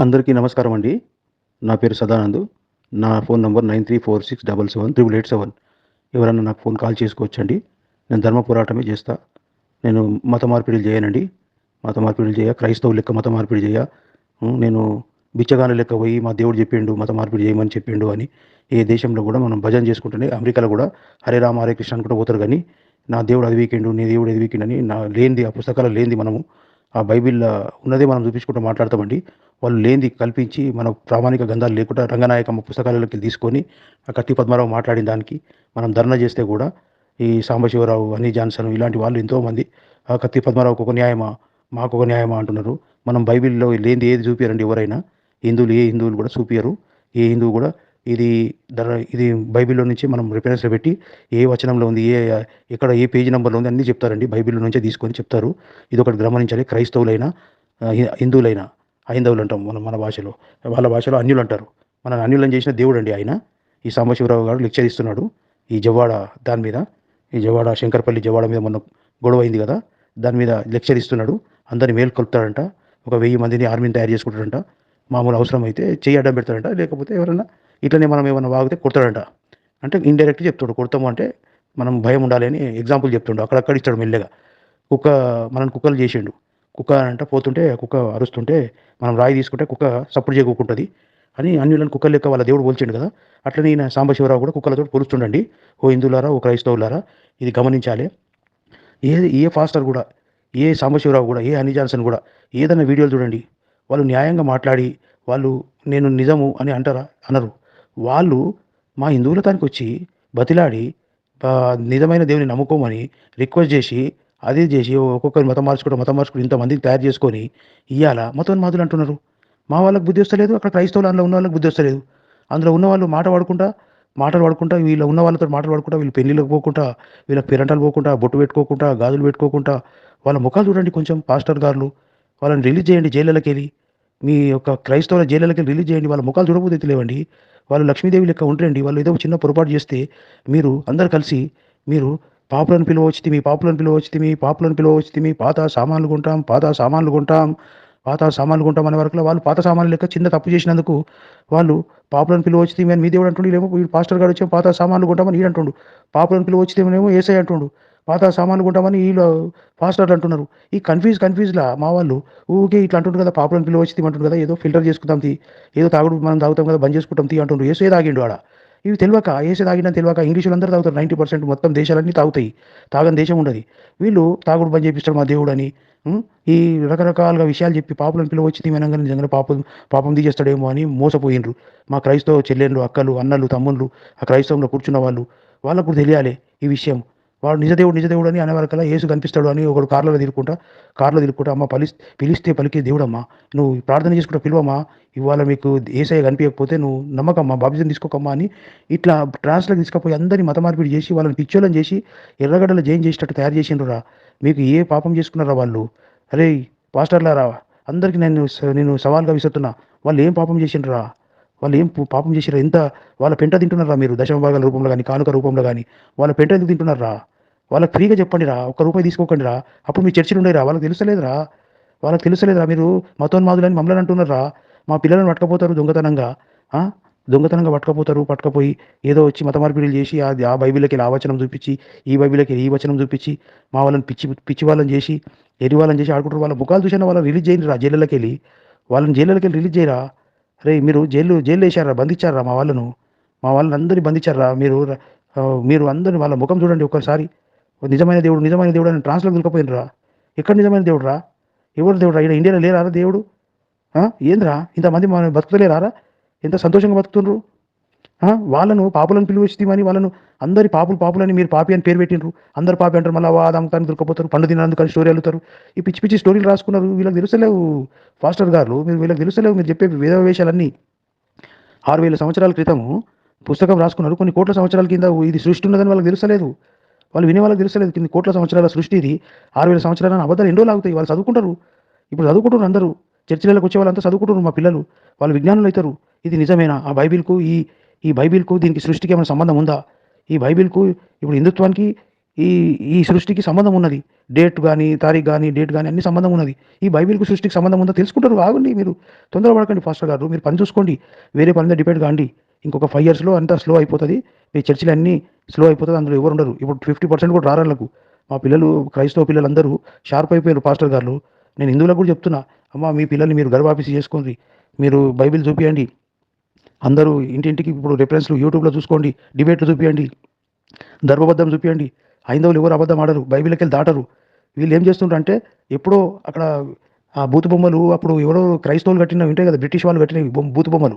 అందరికీ నమస్కారం అండి. నా పేరు సదానంద్. నా phone number nine three four six double seven triple eight seven. ఎవరన్నా నాకు ఫోన్ కాల్ చేసుకోవచ్చండి. నేను ధర్మ పోరాటమే చేస్తా. నేను మత మార్పిడిలు చేయనండి. మత మార్పిడిలు చేయ క్రైస్తవు లెక్క మత మార్పిడి చేయ. నేను బిచ్చగాన లెక్క పోయి మా దేవుడు చెప్పిండు మత మార్పిడి చేయమని చెప్పిండు అని ఏ దేశంలో కూడా మనం భజన చేసుకుంటూనే అమెరికాలో కూడా హరే రామ హరే కృష్ణ అనుకుంటూ పోతారు కానీ నా దేవుడు అది వీకెండు నీ దేవుడు అది అని నా లేనిది ఆ పుస్తకాలు లేనిది మనము ఆ బైబిల్లో ఉన్నదే మనం చూపించుకుంటూ మాట్లాడతామండి. వాళ్ళు లేనిది కల్పించి మన ప్రామాణిక గంధాలు లేకుండా రంగనాయకమ్మ పుస్తకాలలోకి తీసుకొని ఆ కత్తి పద్మారావు మాట్లాడిన దానికి మనం ధర్నా చేస్తే కూడా ఈ సాంబశివరావు అని జాన్సన్ ఇలాంటి వాళ్ళు ఎంతోమంది ఆ కత్తి పద్మారావుకు ఒక న్యాయమా మాకు ఒక న్యాయమా అంటున్నారు. మనం బైబిల్లో లేనిది ఏది చూపించారండి ఎవరైనా? హిందువులు ఏ హిందువులు కూడా చూపించరు ఏ హిందువు కూడా ఇది ధర ఇది బైబిల్లో నుంచి మనం రిఫరెన్స్ పెట్టి ఏ వచనంలో ఉంది ఏ ఎక్కడ ఏ పేజీ నెంబర్లో ఉంది అన్నీ చెప్తారండి. బైబిల్లో నుంచే తీసుకొని చెప్తారు. ఇది ఒకటి గమనించాలి. క్రైస్తవులైనా హిందువులైనా హైందవులు అంటాం మనం మన భాషలో. వాళ్ళ భాషలో అన్యులు అంటారు. మన అన్యులను చేసిన దేవుడు అండి ఆయన. ఈ సాంబశివరావు గారు లెక్చర్ ఇస్తున్నాడు ఈ జవాడ దాని మీద. ఈ జవాడ శంకర్పల్లి జవాడ మీద మొన్న గొడవ అయింది కదా. దాని మీద లెక్చర్ ఇస్తున్నాడు అందరిని మేలు కలుపుతాడంట. ఒక వెయ్యి మందిని ఆర్మీని తయారు చేసుకుంటాడంట. మామూలు అవసరం అయితే చేయి అడ్డం పెడతాడంట. లేకపోతే ఎవరైనా ఇట్లనే మనం ఏమైనా వాగితే కొడతాడంట. అంటే ఇండైరెక్ట్ చెప్తాడు. కొడతాము అంటే మనం భయం ఉండాలి అని ఎగ్జాంపుల్ చెప్తుండు. అక్కడక్కడ ఇస్తాడు మెల్లగా. కుక్క మనం కుక్కలు చేసిండు. కుక్క అంట పోతుంటే కుక్క అరుస్తుంటే మనం రాయి తీసుకుంటే కుక్క సప్పుడు చేయకుంటుంది. అని అన్యులను కుక్కలు లెక్క వాళ్ళ దేవుడు పోల్చిండు కదా. అట్లనే ఈయన సాంబశివరావు కూడా కుక్కలతో పోలుస్తుండండి. ఓ హిందువులారా ఓ క్రైస్తవులారా ఇది గమనించాలి. ఏ ఏ ఫాస్టర్ కూడా ఏ సాంబశివరావు కూడా ఏ హనీ జాన్సన్ కూడా ఏదైనా వీడియోలు చూడండి. వాళ్ళు న్యాయంగా మాట్లాడి వాళ్ళు నేను నిజము అని అంటారా? అనరు. వాళ్ళు మా హిందువుల తానికి వచ్చి బతిలాడి నిజమైన దేవుని నమ్ముకోమని రిక్వెస్ట్ చేసి అది చేసి ఒక్కొక్కరు మతం మార్చుకోవడం మతం మార్చుకుని ఇంతమందిని తయారు చేసుకొని ఇవాళ మతోన్మాదులు అంటున్నారు. మా వాళ్ళకి బుద్ధి వస్తలేదు అక్కడ క్రైస్తవులు అందులో ఉన్న వాళ్ళకి బుద్ధి వస్తలేదు. అందులో ఉన్న వాళ్ళు మాట వాడుకుంటా మాటలు పడుకుంటా వీళ్ళ ఉన్న వాళ్ళతో మాటలు వాడుకుంటా వీళ్ళు పెళ్ళిళ్ళకి పోకుండా వీళ్ళ పెరంటాలు పోకుండా బొట్టు పెట్టుకోకుండా గాజులు పెట్టుకోకుండా వాళ్ళ ముఖాలు చూడండి కొంచెం పాస్టర్ గారులు వాళ్ళని రిలీజ్ చేయండి జైళ్ళకి వెళ్ళి. మీ యొక్క క్రైస్తవుల జైళ్ళకి రిలీజ్ చేయండి వాళ్ళ ముఖాలు చూడబోతే లేవండి. వాళ్ళు లక్ష్మీదేవి లెక్క ఉంటారండి వాళ్ళు ఏదో చిన్న పొరపాటు చేస్తే మీరు అందరు కలిసి మీరు పాపులను పిలవచ్చు మీ పాపులను పిలవచ్చు మీ పాపులను పిలవచ్చు మీ పాత సామాన్లు కొంటాం పాత సామాన్లు కొంటాం పాత సామాన్లు కొంటాం అనే వరకు వాళ్ళు పాత సామాన్లు లెక్క చిన్న తప్పు చేసినందుకు వాళ్ళు పాపులను పిలవచ్చు అని మీ దేవుడు అంటుండు ఏమో పాస్టర్ గారు వచ్చి పాత సామాన్లు కొంటామని ఈ అంటుండు పాపులను పిలవచ్చు ఏమో ఏసై అంటుండు పాత సామాన్లు కొంటామని వీళ్ళు పాస్టర్లు అంటున్నారు. ఈ కన్ఫ్యూజ్ కన్ఫ్యూజ్లా మా వాళ్ళు ఊకే ఇట్లా అంటుండ్రు కదా పాపులను పిలువచ్చి అంటుండ్రు కదా ఏదో ఫిల్టర్ చేసుకుంటాం తీ ఏదో తాగుడు మనం తాగుతాం కదా బంద్ చేసుకుంటాం తీ అంటుండ్రు. ఏసే తాగిండు ఆడ? ఇవి తెలియక ఏసీ తాగినా తెలియక ఇంగ్లీషులు అందరూ తాగుతారు. నైంటీ పర్సెంట్ మొత్తం దేశాలన్నీ తాగుతాయి. తాగని దేశం ఉండదు. వీళ్ళు తాగుడు పని చేపిస్తాడు మా దేవుడు అని ఈ రకరకాలుగా విషయాలు చెప్పి పాపలను పిలవచ్చు తిమనంగా నిజంగా పాపం పాపం తీసేస్తాడేమో అని మోసపోయినరు. మా క్రైస్తవ చెల్లెళ్ళు అక్కలు అన్నలు తమ్ముళ్ళు ఆ క్రైస్తవంలో కూర్చున్న వాళ్ళు వాళ్ళకు కూడా తెలియాలి ఈ విషయం. వాడు నిజదేవుడు నిజదేవుడు అని అనేవారికల్లా యేసు కనిపిస్తాడు అని ఒకడు కార్లో తిరుగుకుంటా కార్లో తిరుగుకుంటా అమ్మ పలి పిలిస్తే పలికే దేవుడమ్మా నువ్వు ప్రార్థన చేసుకుంటా పిలువమ్మా ఇవాళ మీకు ఏసఐ కనిపించకపోతే నువ్వు నమ్మకమ్మా బాప్తిజం తీసుకోకమ్మా అని ఇట్లా ట్రాన్స్లో తీసుకుపోయి అందరినీ మత మార్పిడి చేసి వాళ్ళని పిచ్చోళ్ళని చేసి ఎర్రగడ్డలు జైన్ చేసేటట్టు తయారు చేసిండ్రురా. మీకు ఏ పాపం చేసుకున్నారా వాళ్ళు? అరే పాస్టర్లారా అందరికీ నేను స- నేను సవాల్గా విసురుతున్నా. వాళ్ళు ఏం పాపం చేసిండ్రా వాళ్ళు ఏం పాపం చేసిరా ఎంత వాళ్ళ పెంట తింటున్నారా మీరు? దశమ భాగాల రూపంలో కానీ కానుక రూపంలో కానీ వాళ్ళ పెంట ఎందుకు తింటున్నారా? వాళ్ళకి ఫ్రీగా చెప్పండి రా ఒక్క రూపాయి తీసుకోకండి రా అప్పుడు మీ చర్చలు ఉండేరా? వాళ్ళకి తెలుసలేదురా వాళ్ళకి తెలుసలేదురా మీరు మతోన్మాదులని మమ్మల్ని అంటున్నారా? మా పిల్లలను పట్టుకపోతారు దొంగతనంగా. దొంగతనంగా పట్టుకపోతారు పట్టుకపోయి ఏదో వచ్చి మత మార్పిడిలు చేసి అది ఆ బైబిల్కి ఆ వచనం చూపించి ఈ బైబిల్కి ఈ వచనం చూపించి మా వాళ్ళని పిచ్చి పిచ్చి వాళ్ళని చేసి ఎరి వాళ్ళని చేసి ఆడుకుంటారు. వాళ్ళ ముఖాలు చూసిన వాళ్ళని రిలీజ్ చేయండి రా జైళ్ళకి వెళ్ళి. వాళ్ళని జైళ్ళకి వెళ్ళి రిలీజ్ చేయరా? అరే మీరు జైలు జైలు వేసారా బంధించారా మా వాళ్ళను? మా వాళ్ళని అందరినీ బంధించారా? మీరు మీరు అందరిని వాళ్ళ ముఖం చూడండి ఒక్కసారి. నిజమైన దేవుడు నిజమైన దేవుడు అని ట్రాన్స్లో దొరికిపోయినరా? ఎక్కడ నిజమైన దేవుడు రా ఎవరు దేవుడు రా ఇక్కడ ఇండియాలో లేరా దేవుడు? ఏంద్రా? ఇంతమంది మన బతుకుతలేరారా ఎంత సంతోషంగా బతుకుతుండ్రు? వాళ్ళను పాపులను పిలువచ్చిమని వాళ్ళను అందరి పాపులు పాపులని మీరు పాపి అని పేరు పెట్టిండ్రు. అందరు పాపి అంటారు మళ్ళీ వాదమ్మకాన్ని దొరకపోతారు పండు తినందుకని స్టోరీ వెళ్తారు ఈ పిచ్చి పిచ్చి స్టోరీలు రాసుకున్నారు. వీళ్ళకి తెలుసలేవు ఫాస్టర్ గారు మీరు వీళ్ళకి తెలుసలేవు మీరు చెప్పే వేదవేషాలన్నీ. ఆరు వేల సంవత్సరాల క్రితము పుస్తకం రాసుకున్నారు. కొన్ని కోట్ల సంవత్సరాల కింద ఇది సృష్టి ఉన్నదని వాళ్ళకి తెలుసలేదు. వాళ్ళు వినే వాళ్ళకి తెలుసలేదు. కింద కోట్ల సంవత్సరాల సృష్టి ఇది. ఆరు వేల సంవత్సరాల అబద్ధాలు ఎన్నో లాగుతాయి. వాళ్ళు చదువుకుంటారు. ఇప్పుడు చదువుకుంటారు అందరూ. చర్చిలకు వచ్చే వాళ్ళంతా చదువుకుంటారు మా పిల్లలు. వాళ్ళు విజ్ఞానులు అవుతారు. ఇది నిజమేనా? ఆ బైబిల్కు ఈ ఈ బైబిల్కు దీనికి సృష్టికి ఏమైనా సంబంధం ఉందా? ఈ బైబిల్కు ఇప్పుడు హిందుత్వానికి ఈ ఈ సృష్టికి సంబంధం ఉన్నది. డేట్ కానీ తారీఖు కానీ డేట్ కానీ అన్ని సంబంధం ఉన్నది. ఈ బైబిల్కు సృష్టికి సంబంధం ఉందో తెలుసుకుంటారు. ఆగండి మీరు. తొందరపడకండి ఫాస్టర్ గారు. మీరు పని చూసుకోండి. వేరే పని మీద డిపెండ్ కాండి. ఇంకొక ఫైవ్ ఇయర్స్లో అంతా స్లో అయిపోతుంది. మీ చర్చిలు అన్నీ స్లో అయిపోతుంది. అందులో ఎవరు ఉండరు. ఇప్పుడు ఫిఫ్టీ పర్సెంట్ కూడా రారాళ్ళకు మా పిల్లలు క్రైస్తవ పిల్లలందరూ షార్ప్ అయిపోయారు పాస్టర్ గారు. నేను హిందువులకు కూడా చెప్తున్నా. అమ్మ మీ పిల్లల్ని మీరు గర్భాపీసీ చేసుకోండి. మీరు బైబిల్ చూపియండి. అందరూ ఇంటింటికి ఇప్పుడు రిఫరెన్స్లు యూట్యూబ్లో చూసుకోండి డిబేట్లు చూపియండి ధర్మబద్ధం చూపియండి హైందవులు ఎవరు అబద్ధం ఆడరు బైబిల్కి వెళ్ళి దాటరు. వీళ్ళు ఏం చేస్తుంటారు అంటే ఎప్పుడో అక్కడ ఆ బూతు బొమ్మలు అప్పుడు ఎవరో క్రైస్తవులు కట్టినవి ఉంటాయి కదా బ్రిటిష్ వాళ్ళు కట్టినవి బొమ్మ- బూతు బొమ్మలు.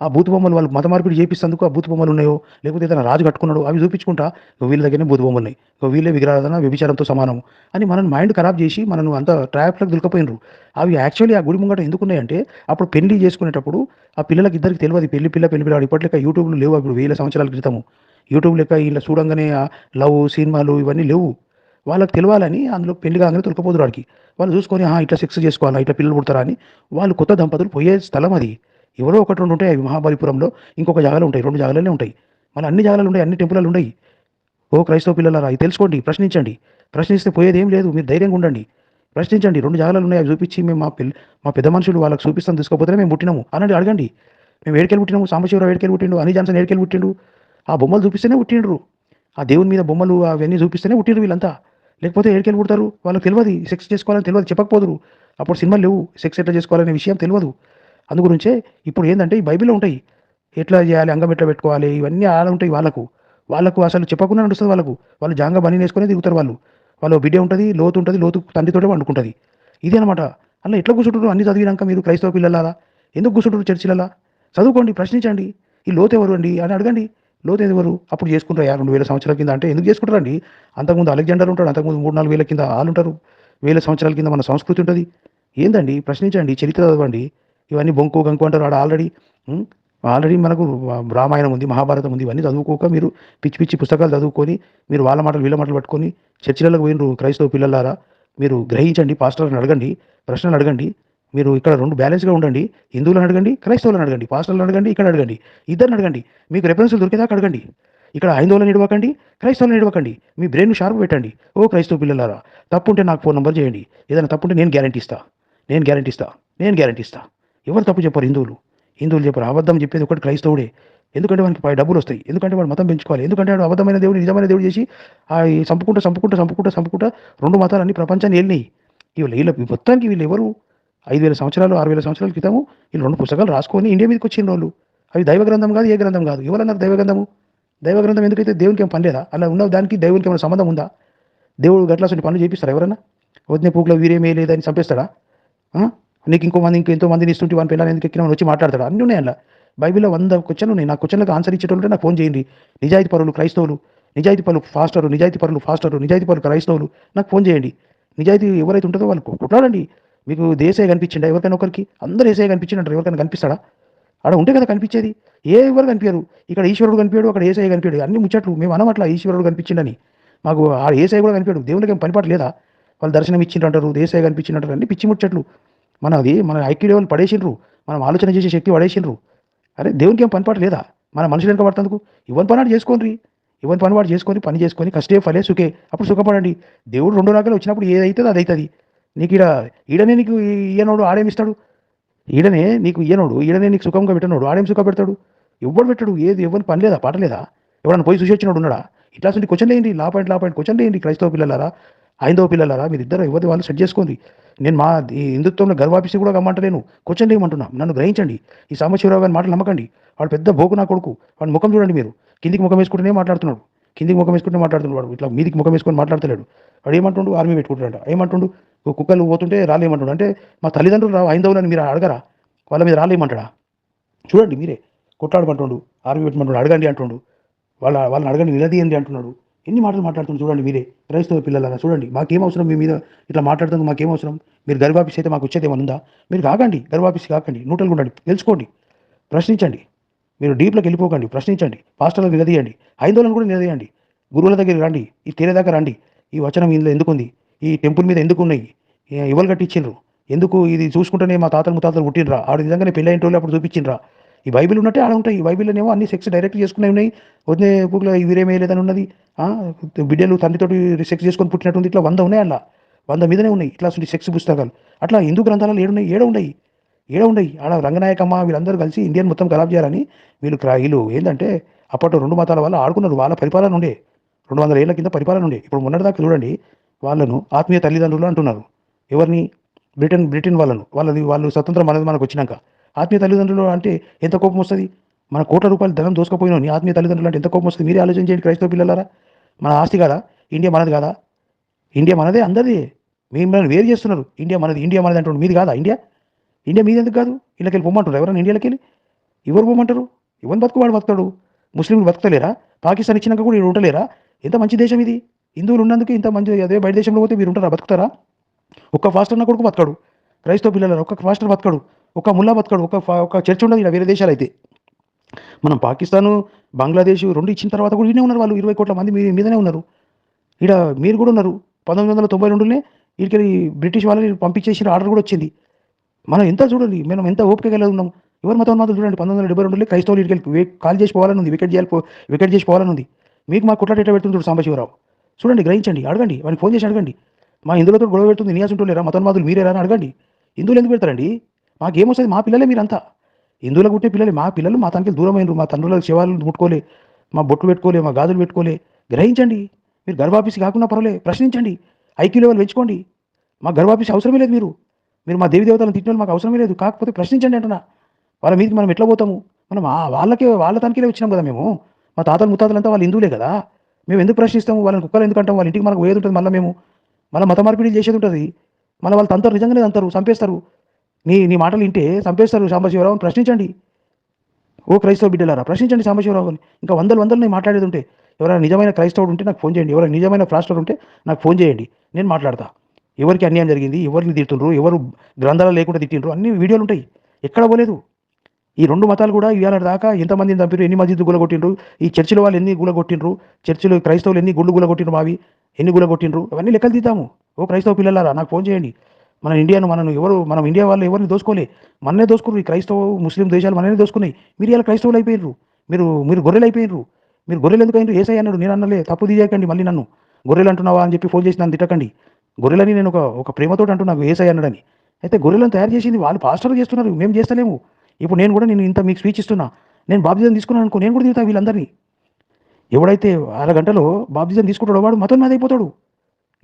ఆ బూతు బొమ్మలు వాళ్ళు మత మార్పిడి చేపిస్తేందుకు ఆ బూతు బొమ్మలు ఉన్నాయో? లేకపోతే ఏదైనా రాజు కట్టుకున్నాడు? అవి చూపించుకుంటా? వీళ్ళ దగ్గరనే బూతు బొమ్మలు ఉన్నాయి వీళ్ళే విగ్రహారాధన వ్యభిచారంతో సమానం అని మనం మైండ్ ఖరాబ్ చేసి మనను అంత ట్రాప్లకు దులకపోయినరు. అవి యాక్చువల్లీ ఆ గుడి ముంగట ఎందుకు ఉన్నాయంటే అప్పుడు పెళ్ళి చేసుకునేటప్పుడు ఆ పిల్లలకి ఇద్దరికి తెలియదు పెళ్ళి పిల్ల పెళ్ళి పిల్ల ఇప్పటికే యూట్యూబ్లో లేవు అప్పుడు వేల సంవత్సరాల క్రితము. యూట్యూబ్ లెక్క ఇలా చూడంగానే లవ్ సినిమాలు ఇవన్నీ లేవు. వాళ్ళకి తెలియాలని అందులో పెళ్ళి కాగానే తొలకపోదురు వాడికి వాళ్ళు చూసుకొని ఇట్లా సెక్స్ చేసుకోవాలా? ఇట్లా పిల్లలు పుడతారా? అని వాళ్ళు కొత్త దంపతులు పోయే స్థలం అది. ఎవరో ఒకటి రెండు ఉంటాయి అవి మహాబలిపురంలో ఇంకొక జాగాలు ఉంటాయి రెండు జాగాలనే ఉంటాయి. మళ్ళీ అన్ని జాగాలు ఉంటాయి అన్ని టెంపుల్లు ఉంటాయి. ఓ క్రైస్తవ పిల్లలారా అవి తెలుసుకోండి ప్రశ్నించండి. ప్రశ్నిస్తే పోయేది ఏం లేదు మీరు ధైర్యంగా ఉండండి. ప్రశ్నించండి రెండు జాగాలు ఉన్నాయి అవి చూపించి మేము మా పిల్ల మా పెద్ద మనుషులు వాళ్ళకి చూపిస్తాం తీసుకోపోతేనే మేము పుట్టినాము. అనండి అడగండి. మేము ఏడికెళ్ళి పుట్టినాము సాంబశివరావు ఏడికెళ్ళి పుట్టిండు అని జాన్సన్ ఏడికెళ్ళి పుట్టిండు. ఆ బొమ్మలు చూపిస్తేనే పుట్టిండ్రు. ఆ దేవుని మీద బొమ్మలు అవన్నీ చూపిస్తేనే పుట్టిండ్రు వీళ్ళంతా. లేకపోతే ఏడికెళ్ళి పుడతారు? వాళ్ళకి తెలియదు సెక్స్ చేసుకోవాలని తెలియదు చెప్పకపోదురు. అప్పుడు సినిమాలు లేవు సెక్స్ ఎట్లా చేసుకోవాలనే విషయం తెలియదు. అందుగురించే ఇప్పుడు ఏంటంటే ఈ బైబిల్లో ఉంటాయి. ఎట్లా చేయాలి అంగం ఎట్లా పెట్టుకోవాలి ఇవన్నీ ఆడ ఉంటాయి వాళ్ళకు. వాళ్ళకు అసలు చెప్పకుండా నడుస్తుంది వాళ్ళకు. వాళ్ళు జాంగా బని వేసుకొని దిగుతారు వాళ్ళు. వాళ్ళు బిడ్డ ఉంటుంది లోతు ఉంటుంది లోతు తండ్రితోటే వండుకుంటుంది ఇది అనమాట అలా ఎట్లా కూర్చుంటారు అన్ని చదివినాక మీరు క్రైస్తవ పిల్లలారా? ఎందుకు కూర్చుంటారు చర్చిలలా? చదువుకోండి ప్రశ్నించండి. ఈ లోతు ఎవరు అండి అని అడగండి. లోతు ఎవరు? అప్పుడు చేసుకుంటారు. రెండు వేల సంవత్సరాల కింద అంటే ఎందుకు చేసుకుంటారండి? అంతకుముందు అలెగ్జాండర్ ఉంటాడు అంతకుముందు మూడు నాలుగు వేల కింద వాళ్ళు ఉంటారు. వేల సంవత్సరాల కింద మన సంస్కృతి ఉంటుంది. ఏందండి? ప్రశ్నించండి చరిత్ర చదవండి. ఇవన్నీ బొంకు గంకు అంటారు. ఆడ ఆల్రెడీ ఆల్రెడీ మనకు రామాయణం ఉంది మహాభారతం ఉంది ఇవన్నీ చదువుకోక మీరు పిచ్చి పిచ్చి పుస్తకాలు చదువుకొని మీరు వాళ్ళ మాటలు వీళ్ళ మాటలు పట్టుకొని చర్చిలకు పోయినరు క్రైస్తవ పిల్లలారా మీరు గ్రహించండి పాస్టర్ని అడగండి ప్రశ్నలు అడగండి మీరు ఇక్కడ రెండు బ్యాలెన్స్గా ఉండండి హిందువులను అడగండి క్రైస్తవులను అడగండి పాస్టర్లను అడగండి ఇక్కడ అడగండి ఇద్దరిని అడగండి మీకు రెఫరెన్స్లు దొరికేదాకా అడగండి ఇక్కడ హైందవులను నిడవకండి క్రైస్తవులను నిడవకండి మీ బ్రెయిన్ షార్ప్ పెట్టండి ఓ క్రైస్తవ పిల్లలారా తప్పు ఉంటే నాకు ఫోన్ నెంబర్ చేయండి ఏదైనా తప్పు ఉంటే నేను గ్యారంటీ ఇస్తా నేను గ్యారంటీ ఇస్తా నేను గ్యారంటీ ఇస్తా. ఎవరు తప్పు చెప్పారు హిందువులు? హిందువులు చెప్పారు అబద్ధం చెప్పేది ఒకటి క్రైస్తవుడే. ఎందుకంటే వానికి పై డబ్బులు వస్తాయి. ఎందుకంటే వాడు మతం పెంచుకోవాలి. ఎందుకంటే వాడు అబద్ధమైన దేవుడు నిజమైన దేవుడు చేసి ఆ ఈ చంపుకుంటూ చంపుకుంటూ చంపుకుంటూ రెండు మతాలన్నీ ప్రపంచాన్ని వెళ్ళినాయి వీళ్ళు వీళ్ళ మొత్తానికి వీళ్ళు ఎవరు? ఐదు వేల సంవత్సరాలు ఆరు వేల సంవత్సరాల క్రితము వీళ్ళు రెండు పుస్తకాలు రాసుకొని ఇండియా మీదకి వచ్చిన వాళ్ళు. అవి దైవ గ్రంథం కాదు ఏ గ్రంథం కాదు. ఎవరన్నారు దైవ గ్రంథము? దైవ గ్రంథం ఎందుకైతే దేవునికి ఏం పని లేదా? అలా ఉన్న దానికి దేవునికి ఏమైనా సంబంధం ఉందా? దేవుడు గట్లాసంటి పనులు చేపిస్తారా ఎవరన్నా? వదిన పూకుల వీరేమే లేదని చంపేస్తాడా? నీకు ఇంకో మంది ఇంకో ఎంతో మందిని ఇస్తుంటే వాని పిల్లలు ఎందుకు ఎక్కినా వచ్చి మాట్లాడతాడు. అన్నీ ఉన్నాయి అలా. బైబిల్లో వంద క్వశ్చన్లు ఉన్నాయి. నా క్వశ్చన్లకు ఆన్సర్ ఇచ్చేటోళ్ళు నాకు ఫోన్ చేయండి. నిజాయితీ పరులు క్రైస్తవులు నిజాయితీ పరులు ఫాస్టరు నిజాయితీ పరులు ఫాస్టరు నిజాయితీ పరులు క్రైస్తవులు నాకు ఫోన్ చేయండి. నిజాయితీ ఎవరైతే ఉంటుందో వాళ్ళు కొట్లాడండి. మీకు దేశే కనిపించండి? ఎవరికైనా ఒకరికి? అందరూ ఏసే కనిపించిందంటారు ఎవరికైనా కనిపిస్తాడా? ఆడ ఉంటే కదా కనిపించేది. ఏ ఎవరు కనిపించారు? ఇక్కడ ఈశ్వరుడు కనిపించాడు అక్కడ ఏసఐ కనిపించాడు. అన్ని ముచ్చట్లు మేము అనమట్లా ఈశ్వరుడు కనిపించిండని. మాకు ఆ ఏసఐ కూడా కనిపించాడు. దేవునికి ఏం పనిపాటు లేదా? వాళ్ళు దర్శనం ఇచ్చిండ్రంటారు దేశాయ కనిపించిందంటారు అన్ని పిచ్చి ముచ్చట్లు. మనది మన ఐక్యూ లెవెల్ పడేసిండ్రు. మనం ఆలోచన చేసే శక్తి పడేసిండ్రు. అరే దేవునికి ఏం పనిపాటు లేదా? మన మనుషులు వెనక పడుతుందుకు ఇవ్వని పని చేసుకోండి ఇవ్వని పని వాడు చేసుకొని పని చేసుకొని కష్టే ఫలే సుఖే. అప్పుడు సుఖపడండి. దేవుడు రెండు రకాలు వచ్చినప్పుడు ఏదైతుందో అది అవుతుంది. నీకు ఈడ ఈడనే నీకు ఈయనోడు ఆడేమిస్తాడు ఈడనే నీకు ఈయనోడు ఈడనే నీకు సుఖంగా పెట్టనోడు ఆడేం సుఖ పెడతాడు? ఎవ్వడు పెట్టడు. ఏది ఎవరిని పని లేదా పాట లేదా? ఎవడన్నా పోయి చూసి వచ్చినోడు ఉన్నాడా? ఇట్లా క్వశ్చన్ లేండి law point law point question లేండి క్రైస్తవ పిల్లలారా ఐదవ పిల్లలారా మీరు ఇద్దరు వాళ్ళు సెట్ చేసుకోండి. నేను మా ఈ హిందుత్వంలో గర్వాపిసి కూడా కమ్మంటలేను క్వశ్చన్ లేమంటున్నా నన్ను గ్రహించండి. ఈ సాంబశివరావు గారి మాటలు నమ్మకండి. వాడు పెద్ద భోగు నా కొడుకు. వాడి ముఖం చూడండి మీరు. కిందికి ముఖం వేసుకుంటేనే మాట్లాడుతున్నాడు. కిందికి ముఖం వేసుకుంటే మాట్లాడుతున్నాడు వాడు. ఇట్లా మీదికి ముఖం వేసుకొని మాట్లాడతలేడు. వాడు ఏమంటుండు? ఆర్మీ పెట్టుకుంటాడు ఏమంటుండు? కుక్కలు పోతుంటే రాలేమంటుండు. అంటే మా తల్లిదండ్రులు రా హైందవులని మీరు అడగరా? వాళ్ళ మీద రాలేమంటాడా? చూడండి మీరే. కొట్లాడమంటుండు. ఆర్మీ పెట్టమంటుండు అడగండి అంటుండు. వాళ్ళ వాళ్ళని అడగండి. నిలదీయండి అంటున్నాడు. ఎన్ని మాటలు మాట్లాడుతుంది చూడండి మీరే. క్రైస్తవ పిల్లలారా చూడండి. మాకేం అవసరం మీ మీద ఇట్లా మాట్లాడుతుంది మాకేం అవసరం మీరు గర్వాపిస్ అయితే మాకు వచ్చేది ఏమైనా ఉందా? మీరు కాకండి గర్వాపిస్ కాకండి నూటలు ఉండండి తెలుసుకోండి ప్రశ్నించండి. మీరు డీప్లోకి వెళ్ళిపోకండి ప్రశ్నించండి పాస్టర్లకు నిలదీయండి హైందోళన కూడా నిలదీయండి. గురువుల దగ్గరికి రండి ఈ తీరే దగ్గర రండి. ఈ వచనం ఇందులో ఎందుకుంది? ఈ టెంపుల్ మీద ఎందుకు ఉన్నాయి ఏ- ఎవరు కట్టించిండ్రు? ఎందుకు ఇది చూసుకుంటేనే మా తాతలు ముతాతలు పుట్టినరా ఆడు నిజంగానే పెళ్ళి అయిన వాళ్ళు అప్పుడు చూపించిండ్రా? ఈ బైబిల్ ఉన్నట్టే ఆడ ఉంటాయి. ఈ బైబిల్లోనేమో అన్ని సెక్స్ డైరెక్ట్ చేసుకునే ఉన్నాయి. వదిలే బుక్లో వీరేమే లేదని ఉన్నది బిడ్డలు తండ్రితోటి సెక్స్ చేసుకొని పుట్టినట్టుంది. ఇట్లా వంద ఉన్నాయి అలా. వంద మీదనే ఉన్నాయి. ఇట్లా సెక్స్ పుస్తకాలు. అట్లా హిందూ గ్రంథాలలో ఏడున్నాయి? ఏడ ఉన్నాయి. ఏడ ఉన్నాయి. ఆడ రంగనాయకమ్మ వీళ్ళందరూ కలిసి ఇండియన్ మొత్తం ఖరాబ్ చేయాలని వీళ్ళు వీళ్ళు ఏంటంటే అప్పట్లో రెండు మతాల వల్ల ఆడుకున్నారు. వాళ్ళ పరిపాలన ఉండే. రెండు వందల ఏళ్ళ కింద పరిపాలన ఉండే. ఇప్పుడు మొన్నటిదాకా చూడండి వాళ్ళను ఆత్మీయ తల్లిదండ్రులు అంటున్నారు. ఎవరిని? బ్రిటన్ బ్రిటన్ వాళ్ళను. వాళ్ళది వాళ్ళు స్వతంత్రం అనేది మనకు వచ్చినాక. ఆత్మీయ తల్లిదండ్రులు అంటే ఎంత కోపం వస్తుంది? మన కోట్ల రూపాయలు ధనం దోసుకపోయినా నీ ఆత్మీయ తల్లిదండ్రులు అంటే ఎంత కోపం వస్తుంది? మీరే ఆలోచన చేయండి క్రైస్తవ పిల్లలారా. మన ఆస్తి కాదా ఇండియా మనది కాదా? ఇండియా మనదే అందరిది మిమ్మల్ని వేరు చేస్తున్నారు. ఇండియా మనది ఇండియా మనది అంటున్నారు. మీది కాదా ఇండియా? ఇండియా మీద ఎందుకు కాదు? ఇళ్ళకెళ్ళి పొమ్మంటారు ఎవరైనా? ఇండియాలోకి వెళ్ళి? ఎవరు పొమ్మంటారు ఎవరిని బతుకువాడు బతుకుతాడు? ముస్లింలు బతకలేరా పాకిస్తాన్ ఇచ్చినాక కూడా వీడు ఉండలేరా? ఎంత మంచి దేశం ఇది. హిందువులు ఉన్నందుకు ఇంత మంచి అదే బయట దేశంలో పోతే మీరు ఉంటారా? బతుకుతారా? ఒక్క ఫాస్టర్ ఉన్న కొడుకు బతకడు. క్రైస్తవ పిల్లలు ఒక్క ఫాస్టర్ బతకడు. ఒక ముల్లా బతకడు ఒక ఒక చర్చ్ ఉండదు ఇక్కడ వేరే దేశాలు అయితే మనం పాకిస్తాను బంగ్లాదేశ్ రెండు ఇచ్చిన తర్వాత కూడా ఈయనే ఉన్నారు వాళ్ళు ఇరవై కోట్ల మంది మీ మీదనే ఉన్నారు. ఇక్కడ మీరు కూడా ఉన్నారు. పంతొమ్మిది వందల తొంభై రెండులోనే వీటికి బ్రిటిష్ వాళ్ళని పంపించేసిన ఆర్డర్ కూడా వచ్చింది. మనం ఎంత చూడండి మనం ఎంత ఓపిక కలిగి ఉన్నాం? ఎవరి మతం మాత్రం చూడండి. పంతొమ్మిది వందల డెబ్బై రెండులో క్రైస్తవులు ఇటుకెళ్ళి కాల్ చేసి పోవాలని ఉంది వికెట్ చేయాలి వికెట్ చేసి పోవాలని ఉంది మీకు మా కుట్ల ఎట్లా పెడుతుంది చూడు సాంబశివరావు చూడండి గ్రహించండి అడగండి. వాడిని ఫోన్ చేసి అడగండి. మా హిందువులతో గొడవ పెడుతుంది నియాస్ మతం మతోన్మాదులు మీరేరా అని అడగండి. హిందువులు ఎందుకు పెడతారండి? మాకేమొస్తుంది మా పిల్లలే మీరంతా. హిందువులకు పుట్టే పిల్లలే మా పిల్లలు మా తనకి దూరమైనరు మా తండ్రుల శివాలను ముట్టుకోలే మా బొట్లు పెట్టుకోలే మా గాజులు పెట్టుకోలే. గ్రహించండి మీరు గర్భాఫీస్ కాకుండా పర్వాలే ప్రశ్నించండి ఐక్యూ లెవెల్ పెంచుకోండి. మా గర్భాఫీస్ అవసరమే లేదు మీరు. మీరు మా దేవి దేవతలను తిట్టిన వాళ్ళు మాకు అవసరమే లేదు కాకపోతే ప్రశ్నించండి అంటున్నా. వాళ్ళ మీదకి మనం ఎట్లా పోతాము? మనం ఆ- వాళ్ళకే వాళ్ళ తనకిలే వచ్చినాం కదా మేము. మా తాతలు ముత్తాతలంతా వాళ్ళు హిందువులే కదా. మేము ఎందుకు ప్రశ్నిస్తాము? వాళ్ళని కుక్కలు ఎందుకు అంటాం? వాళ్ళ ఇంటికి మనకు పోయేది ఉంటుంది మళ్ళీ మేము. మళ్ళీ మత మార్పిడి చేసేది ఉంటుంది. మళ్ళీ వాళ్ళు తంతారు నిజంగానే తంతారు చంపేస్తారు. నీ నీ మాటలు వింటే చంపేస్తారు సాంబశివరావుని ప్రశ్నించండి. ఓ క్రైస్తవ బిడ్డలారా ప్రశ్నించండి సాంబశివరావుని. ఇంకా వందలు వందలు నేను మాట్లాడేది ఉంటే ఎవరైనా నిజమైన క్రైస్తవుడు ఉంటే నాకు ఫోన్ చేయండి. ఎవరైనా నిజమైన ఫ్రాస్టర్ ఉంటే నాకు ఫోన్ చేయండి. నేను మాట్లాడతా. ఎవరికి అన్యాయం జరిగింది ఎవరిని తిట్టుండ్రు ఎవరు గ్రంథాలు లేకుండా తిట్టిండ్రు అన్ని వీడియోలు ఉంటాయి. ఎక్కడ పోలేదు. ఈ రెండు మతాలు కూడా ఇవాళ దాకా ఎంతమందిని చంపారు ఎన్ని మస్జిద్ గులగొట్టిండ్రు ఈ చర్చిల వాళ్ళు ఎన్ని గులగొట్టిండ్రు చర్చిలు క్రైస్తవులు ఎన్ని గుళ్ళు గులగొట్టిండ్రు మావి ఎన్ని గులగొట్టిండ్రు అవన్నీ లెక్కలు తీద్దాము. ఓ క్రైస్తవ పిల్లలారా నాకు ఫోన్ చేయండి. మన ఇండియాను మనను ఎవరు మనం ఇండియా వాళ్ళు ఎవరిని దోసుకోలే మననే దోసుకున్నారు ఈ క్రైస్తవ ముస్లిం దేశాలు మననే దోసుకున్నాయి మీరు ఇలా క్రైస్తవులు అయిపోయినరు మీరు మీరు గొర్రెలు అయిపోయినరు మీరు గొర్రెలు ఎందుకు అయినారు? ఏసై అన్నాడు నేను అన్నలే తప్పు తీయకండి మళ్ళీ నన్ను. గొర్రెలు అంటున్నావా అని చెప్పి ఫోన్ చేసి నన్ను తిట్టకండి. గొర్రెలని నేను ఒక ఒక ప్రేమతో అంటున్నాను ఏసై అన్నాడని. అయితే గొర్రెలను తయారు చేసింది వాళ్ళు పాస్టర్లు చేస్తున్నారు మేము చేస్తలేము. ఇప్పుడు నేను కూడా నేను ఇంత మీకు స్పీచ్ ఇస్తున్నా. నేను బాప్తిజం తీసుకున్నాను అనుకో నేను కూడా తిరుగుతా వీళ్ళందరినీ. ఎవడైతే అర గంటలో బాప్తిజం తీసుకుంటాడో వాడు మతం మాది అయిపోతాడు.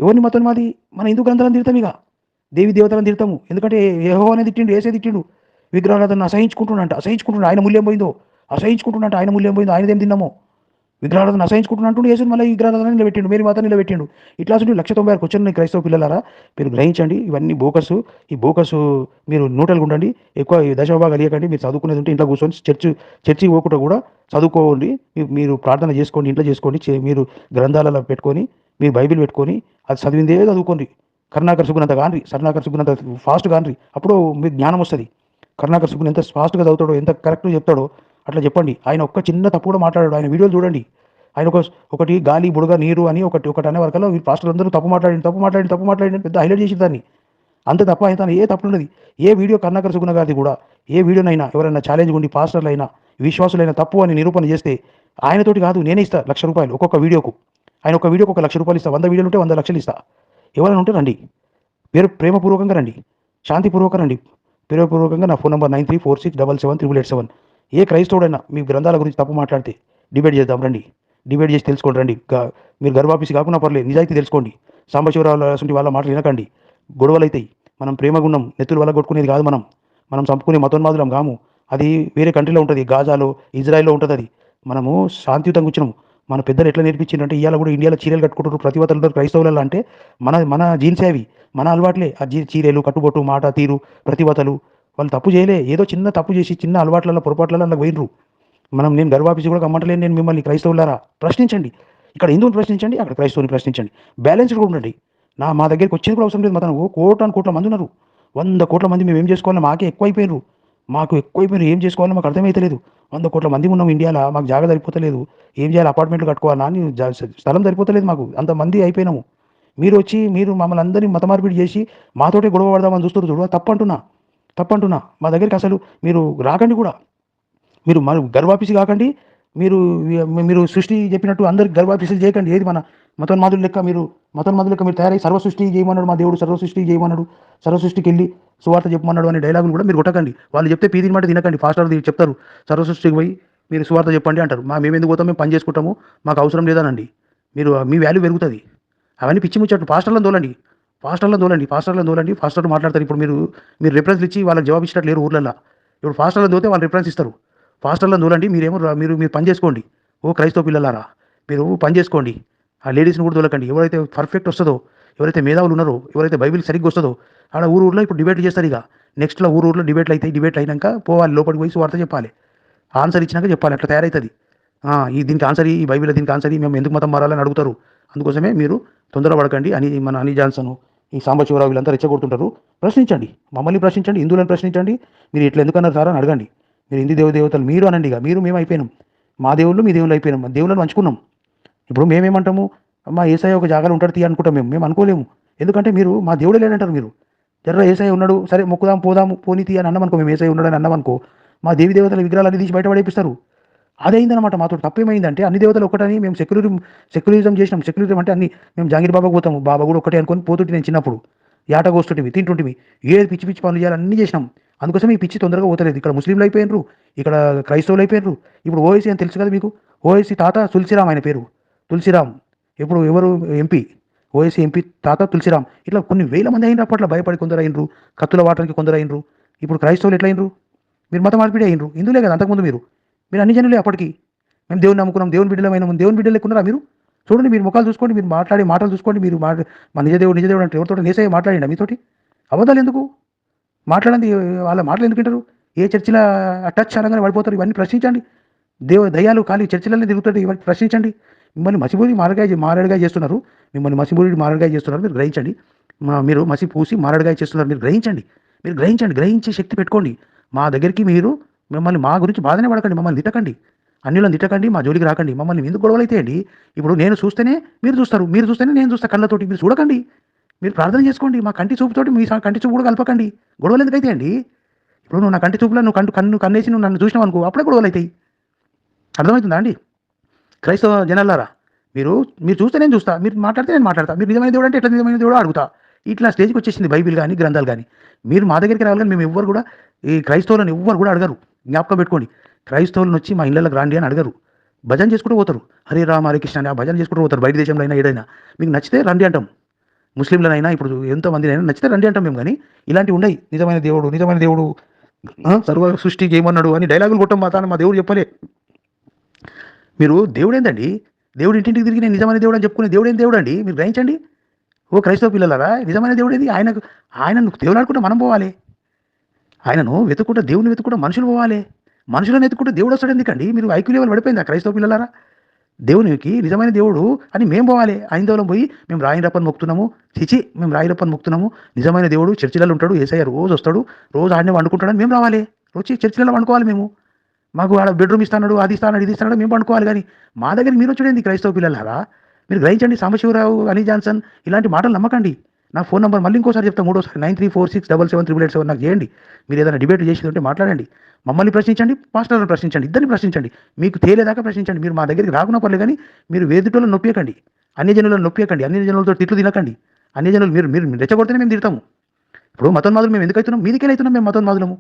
ఎవరిని మతం మాది మన హిందూ గ్రంథాలను తిరుగుతాం ఇక. దేవి దేవతలను తిడతాము. ఎందుకంటే ఏహో అనేది తిట్టిండు ఏసే తిట్టిండు. విగ్రహారాధన అసహించుకుంటున్నంట అసహించుకుంటున్నాడు. ఆయన మూల్యం పోయిందో? అసహించుకుంటున్నట్టు ఆయన మూల్యం పోయిందో? ఆయనదేం తిన్నామో? విగ్రహారాధన అసహించుకుంటున్నట్టు ఏసు మళ్ళీ విగ్రహారాధన నిలబెట్టిండు. మీరు మాత్రం నిలబెట్టిండు. ఇట్లా చూడండి లక్ష తొంభై ఆరు క్వశ్చన్ క్రైస్తవ పిల్లలారా. మీరు గ్రహించండి. ఇవన్నీ బోకస్. ఈ బోకస్ మీరు నూటలుగా ఉండండి ఎక్కువ దశభాగాలు ఇవ్వకండి మీరు చదువుకునేది ఉంటే ఇంట్లో కూర్చొని చర్చి చర్చి పోకుండా కూడా చదువుకోండి. మీరు ప్రార్థన చేసుకోండి. ఇంట్లో చేసుకోండి. చే- మీరు గ్రంథాలలో పెట్టుకొని మీరు బైబిల్ పెట్టుకొని అది చదివిందే చదువుకోండి. కరుణాకర్ సుగునంత కాన్రి కరుణాకర్ అంత ఫాస్ట్ కాన్రి అప్పుడు మీకు జ్ఞానం వస్తుంది. కరుణాకర్ సుగున్ ఎంత ఫాస్ట్గా చదువుతాడో ఎంత కరెక్ట్గా చెప్తాడో అట్లా చెప్పండి. ఆయన ఒక్క చిన్న తప్పు కూడా మాట్లాడాడు. ఆయన వీడియోలు చూడండి. ఆయన ఒక ఒకటి గాలి బుడగ నీరు అని ఒకటి ఒకటి అనే వరకల్లా వీళ్ళు పాస్టర్లు అందరూ తప్పు మాట్లాడి తప్పు మాట్లాడి తప్పు మాట్లాడి పెద్ద హైలైట్ చేసి దాన్ని. అంత తప్ప ఆయన ఏ తప్పు ఉన్నది ఏ వీడియో కర్ణాకర్ సుగుణ గారిది కూడా ఏ వీడియోనైనా ఎవరైనా ఛాలెంజ్ ఉండి పాస్టర్లైనా విశ్వాసులైనా తప్పు అని నిరూపణ చేస్తే ఆయనతోటి కాదు నేనే ఇస్తా లక్ష రూపాయలు ఒక్కొక్క వీడియోకు. ఆయన ఒక వీడియోకి ఒక లక్ష రూపాయలు ఇస్తా. వంద వీడియోలు ఉంటే వంద లక్షలు ఇస్తా. ఎవరైనా ఉంటే రండి. పేరు ప్రేమపూర్వకంగా రండి. శాంతిపూర్వకంగా రండి. ప్రేమపూర్వకంగా నా phone number nine three four six double seven triple eight seven. ఏ క్రైస్తవుడైనా మీ గ్రంథాల గురించి తప్పు మాట్లాడితే డిబేట్ చేద్దాం. రండి. డిబేట్ చేసి తెలుసుకోండి. రండి. మీరు గర్భాఫీస్ కాకుండా పర్లేదు. నిజాయితీ తెలుసుకోండి. సాంబశివరావు అసలు వాళ్ళ మాటలు వినకండి. గొడవలు అవుతాయి మనం ప్రేమగా ఉన్నాం నెత్తులు వల్ల కొట్టుకునేది కాదు మనం. మనం చంపుకునే మతోన్మాదులం కాము. అది వేరే కంట్రీలో ఉంటుంది. గాజాలో ఇజ్రాయెల్లో ఉంటుంది అది. మనము శాంతియుతంగా వచ్చినాము మన పెద్దలు ఎట్లా నేర్పించిందంటే ఇవాళ కూడా ఇండియాలో చీరలు కట్టుకుంటారు ప్రతివతలు ఉంటారు క్రైస్తవులలో అంటే మన మన జీన్స్ అవి? మన అలవాట్లే. ఆ జీ చీరలు కట్టుబొట్టు మాట తీరు ప్రతివతలు వాళ్ళు తప్పు చేయలే. ఏదో చిన్న తప్పు చేసి చిన్న అలవాట్లలో పొరపాట్లలో అలా పోయినరు మనం నేను గర్వాఫీసు కూడా కమ్మంటలేను నేను మిమ్మల్ని క్రైస్తవులారా. ప్రశ్నించండి. ఇక్కడ హిందువుని ప్రశ్నించండి అక్కడ క్రైస్తవుని ప్రశ్నించండి. బ్యాలెన్స్డ్ కూడా ఉండండి. నా మా దగ్గరికి వచ్చేది కూడా అవసరం లేదు మతను. ఓ కోటాను కోట్ల మంది ఉన్నారు. వంద కోట్ల మంది మేము ఏం చేసుకోవాలి మాకే ఎక్కువైపోయినారు మాకు ఎక్కువైపోయినారు ఏం చేసుకోవాలో మాకు అర్థమైతలేదు. వంద కోట్ల మంది ఉన్నాం ఇండియాలో మాకు జాగా సరిపోతలేదు. ఏం చేయాలి అపార్ట్మెంట్లు కట్టుకోవాలా అని స్థలం సరిపోతలేదు మాకు. అంత మంది అయిపోయినాము. మీరు వచ్చి మీరు మమ్మల్ని అందరినీ మత మార్పిడి చేసి మాతోటే గొడవ పడదామని చూస్తారు చూడు. తప్పంటున్నా. తప్పంటున్నా. అంటున్నా మా దగ్గరికి అసలు మీరు రాకండి కూడా. మీరు మన గర్వాఫీసు కాకండి. మీరు మీరు సృష్టి చెప్పినట్టు అందరికి గర్భాభిషేకం చేయకండి. ఏది మన మతోన్మాదులు లెక్క మీరు మతోన్మాదులు లెక్క మీరు తయారై సర్వ సృష్టి చేయమన్నాడు మా దేవుడు సర్వ సృష్టి చేయమన్నాడు సర్వ సృష్టికి వెళ్ళి సువార్త చెప్పమన్నాడు అనే డైలాగులు కూడా మీరు కొట్టకండి. వాళ్ళు చెప్తే పీదిని మాట తినకండి ఫాస్టర్ చెప్తారు. సర్వ సృష్టికి పోయి మీరు సువార్త చెప్పండి అంటారు. మా మేము ఎందుకు పోతాం? మేము పని చేసుకుంటాము. మాకు అవసరం లేదనండి. మీరు మీ వాల్యూ పెరుగుతుంది. అవన్నీ పిచ్చి ముచ్చట్టు ఫాస్టర్లను తోలండి. ఫాస్టర్లను తోలండి. ఫాస్టర్లను దోలండి పాస్టర్లు మాట్లాడతారు. ఇప్పుడు మీరు మీరు రిఫరెన్స్ ఇచ్చి వాళ్ళకి జవాబు ఇచ్చినట్టు లేరు ఊర్లలో ఇప్పుడు ఫాస్టర్లను దోతే వాళ్ళు రిఫరెన్స్ ఇస్తారు. పాస్టర్లను తోలండి మీరేమో రా- మీరు మీరు పని చేసుకోండి. ఓ క్రైస్తవ పిల్లలారా మీరు పని చేసుకోండి. ఆ లేడీస్ని కూడా తోలకండి ఎవరైతే పర్ఫెక్ట్ వస్తుందో ఎవరైతే మేధావులు ఉన్నారో ఎవరైతే బైబిల్ సరిగ్గా వస్తుందో ఆడ ఊరు ఊర్లో ఇప్పుడు డిబేట్లు చేస్తారు ఇక. నెక్స్ట్లో ఊరు ఊర్లో డిబేట్లు అయితే డిబేట్లు అయినాక పోవాలి లోపలికి పోయి వార్త చెప్పాలి. ఆన్సర్ ఇచ్చినాక చెప్పాలి అట్లా తయారవుతుంది ఈ దీనికి ఆన్సర్ ఈ బైబిల్ దీనికి ఆన్సర్ మేము ఎందుకు మతం మారాలని అడుగుతారు. అందుకోసమే మీరు తొందరపడకండి అని మన అని జాన్సన్ ఈ సాంబశివరావు వీళ్ళంతా రెచ్చగొడుతుంటారు. ప్రశ్నించండి. మమ్మల్ని ప్రశ్నించండి హిందువులను ప్రశ్నించండి. మీరు ఇట్లా ఎందుకన్నారు సార్ అని అడగండి. మీరు హిందీ దేవ దేవతలు మీరు అనండి ఇక. మీరు మేము అయిపోయినాం. మా దేవుళ్ళు మీ దేవుళ్ళు అయిపోయినాం. మా దేవుళ్ళని పంచుకున్నాం. ఇప్పుడు మేమేమంటాము? మా ఏసఐ ఒక జాగాలో ఉంటాడు తీ అనుకుంటాం మేము. మేము అనుకోలేము. ఎందుకంటే మీరు మా దేవుడే లేడంటారు మీరు. జర్ర ఏసఐ ఉన్నాడు సరే మొక్కుదాం పోదాము పోనీ తీ అని అన్నాం అనుకో మేము ఏసఐ ఉన్నాడు అన్నాం అనుకో మా దేవి దేవతల విగ్రహాలన్నీ తీసి బయటపడేపిస్తారు అదైందనమాట మాతో. తప్పేమైందంటే అన్ని దేవతలు ఒకటని మేము సెక్యులరిజం సెక్యులరిజం చేసినాం. సెక్యులరిజం అంటే అన్ని మేము జాంగీర్ బాబాకు పోతాము. బాబా కూడా ఒకటే అనుకొని పోతుంటే నేను చిన్నప్పుడు. ఏట కోస్తుంటివి తింటుంటివి ఏ పిచ్చి పిచ్చి పనులు చేయాలి అన్నీ చేసినాం. అందుకోసం ఈ పిచ్చి తొందరగా పోతలేదు. ఇక్కడ ముస్లింలు అయిపోయినారు ఇక్కడ క్రైస్తవులు అయిపోయినరు. ఇప్పుడు ఓవైసీ అని తెలుసు కదా మీకు? ఓవైసీ తాత తులసిరామ్ ఆయన పేరు. తులసిరామ్. ఇప్పుడు ఎవరు? ఎంపీ. ఓఎస్సీ ఎంపీ తాత తులసిరామ్. ఇట్లా కొన్ని వేల మంది అయినరు అప్పట్లో భయపడి కొందరు అయినరు కత్తుల వాటానికి కొందరు అయినరు ఇప్పుడు క్రైస్తవులు ఎట్లా అయినరు మీరు మత మార్పిడి అయినరు. ఇందులే కదా అంతకుముందు మీరు? మీరు అన్ని జనులే అప్పటికి. మేము దేవుని నమ్ముకున్నాం దేవుని బిడ్డలమైన దేవుని బిడ్డలు లేకున్నారా మీరు? చూడండి మీరు ముఖాలు చూసుకోండి మీరు మాట్లాడే మాటలు చూసుకోండి మీరు మా నిజ దేవుడు నిజ అంటే ఎవరితో నేసే మాట్లాడండి మీతోటి? అబద్ధాలు ఎందుకు? మాట్లాడండి వాళ్ళ మాటలు ఎందుకు వింటారు ఏ చర్చిలో అటాచ్ అనగానే పడిపోతారు? ఇవన్నీ ప్రశ్నించండి. దేవ దయాలు ఖాళీ చర్చిలనే తిరుగుతాడు ఇవన్నీ ప్రశ్నించండి. మిమ్మల్ని మసిబూరి మారడిగా మారడిగా చేస్తున్నారు. మిమ్మల్ని మసిబూరి మారడిగా చేస్తున్నారు. మీరు గ్రహించండి. మీరు మసి పూసి మారడిగా చేస్తున్నారు. మీరు గ్రహించండి. మీరు గ్రహించండి. గ్రహించే శక్తి పెట్టుకోండి. మా దగ్గరికి మీరు మిమ్మల్ని మా గురించి బాధనే పడకండి. మమ్మల్ని తిట్టకండి. అన్నిలను తిట్టకండి. మా జోలికి రాకండి. మమ్మల్ని ఎందుకు గొడవలు అయితే అండి ఇప్పుడు నేను చూస్తేనే మీరు చూస్తారు. మీరు చూస్తేనే నేను చూస్తా కళ్ళతోటి. మీరు చూడకండి. మీరు ప్రార్థన చేసుకోండి మా కంటి చూపుతోటి మీ కంటి చూపు కూడా కలపకండి. గొడవలు ఎందుకైతే అండి? ఇప్పుడు నువ్వు నా కంటి చూపులో నువ్వు కంటు కన్ను కన్నేసి నువ్వు నన్ను చూసినావు అనుకో అప్పుడే గొడవలు అవుతాయి. అర్థమవుతుందా అండి? క్రైస్తవ జనాలారా మీరు మీరు చూస్తే నేను చూస్తా మీరు మాట్లాడితే నేను మాట్లాడతా మీరు నిజమైన దేవుడు అంటే ఎట్లా నిజమైన దేవుడు అడుగుతా. ఇట్లా స్టేజ్కి వచ్చేసింది బైబిల్ కానీ గ్రంథాలు కానీ. మీరు మా దగ్గరికి రావాలి కానీ మేము ఎవ్వరు కూడా ఈ క్రైస్తవులను ఎవ్వరు కూడా అడగరు. జ్ఞాపకం పెట్టుకోండి. క్రైస్తవులను వచ్చి మా ఇళ్ళకి రాండి అని అడగరు. భజన చేసుకుంటూ పోతారు. హరే రామ హరే కృష్ణ అని ఆ భజన చేసుకుంటూ పోతారు బయట దేశంలో అయినా ఏదైనా. మీకు నచ్చితే రండి అంటాం. ముస్లింలనైనా ఇప్పుడు ఎంతో మందినైనా నచ్చితే రండి అంటాం మేము కానీ ఇలాంటివి ఉండయి. నిజమైన దేవుడు నిజమైన దేవుడు సర్వ సృష్టి చేయమన్నాడు అని డైలాగులు కొట్టం మాతాను మా దేవుడు చెప్పలే. మీరు దేవుడు ఏందండి దేవుడు ఇంటింటికి తిరిగి నేను నిజమైన దేవుడు అని చెప్పుకునే దేవుడు ఏం దేవుడు అండి మీరు గ్రహించండి. ఓ క్రైస్తవ పిల్లలారా నిజమైన దేవుడు ఏది? ఆయనకు ఆయనను దేవుడు ఆడుకుంటే మనం పోవాలి. ఆయనను వెతుక్కుంటే దేవుని వెతుక్కుంటే మనుషులు పోవాలి. మనుషులను వెతుకుంటే దేవుడు వస్తాడు ఎందుకండి? మీరు ఐక్యూ లెవెల్ పడిపోయింది ఆ క్రైస్తవ పిల్లలారా? దేవునికి నిజమైన దేవుడు అని మేము పోవాలి. ఐందవలం పోయి మేము రాయిరప్పని మొక్కుతున్నాము. చిచి మేము రాయిరప్పని మొక్కుతున్నాము. నిజమైన దేవుడు చర్చిలలో ఉంటాడు. ఏసయ్య రోజు వస్తాడు. రోజు ఆడనే వండుకుంటాడని మేము రావాలి. వచ్చి చర్చిలలో వండుకోవాలి మేము. మాకు ఆడ బెడ్రూమ్ ఇస్తాడు అది ఇస్తాడు ఇది ఇస్తాడు మేము పండుకోవాలి. కానీ మా దగ్గర మీరు వచ్చేది క్రైస్తవ పిల్లలారా. మీరు గ్రహించండి సాంబశివరావు అని జాన్సన్ ఇలాంటి మాటలు నమ్మకండి. నా ఫోన్ నెంబర్ మళ్ళీ ఇంకోసారి చెప్తాను మూడోసారి. Nine three four six double seven triple eight seven నాకు చేయండి. మీరు ఏదైనా డిబేట్ చేసి ఉంటే మాట్లాడండి. మమ్మల్ని ప్రశ్నించండి మాస్టర్లను ప్రశ్నించండి ఇద్దరిని ప్రశ్నించండి. మీకు తేలేదాకా ప్రశ్నించండి. మీరు మా దగ్గరికి రాకున్నా పర్లేదు కానీ మీరు వేదిటలో నొప్పియకండి. అన్ని జనులను నొప్పియకండి అన్ని జనులతో తిట్లు తినకండి. అన్ని జనులు మీరు మీరు రెచ్చగొడితేనే మేము తిడతాము. ఇప్పుడు మతోన్మాదులు మేము ఎందుకు అవుతున్నాం? మీదికే అవుతున్నాం మేము మతోన్మాదులము?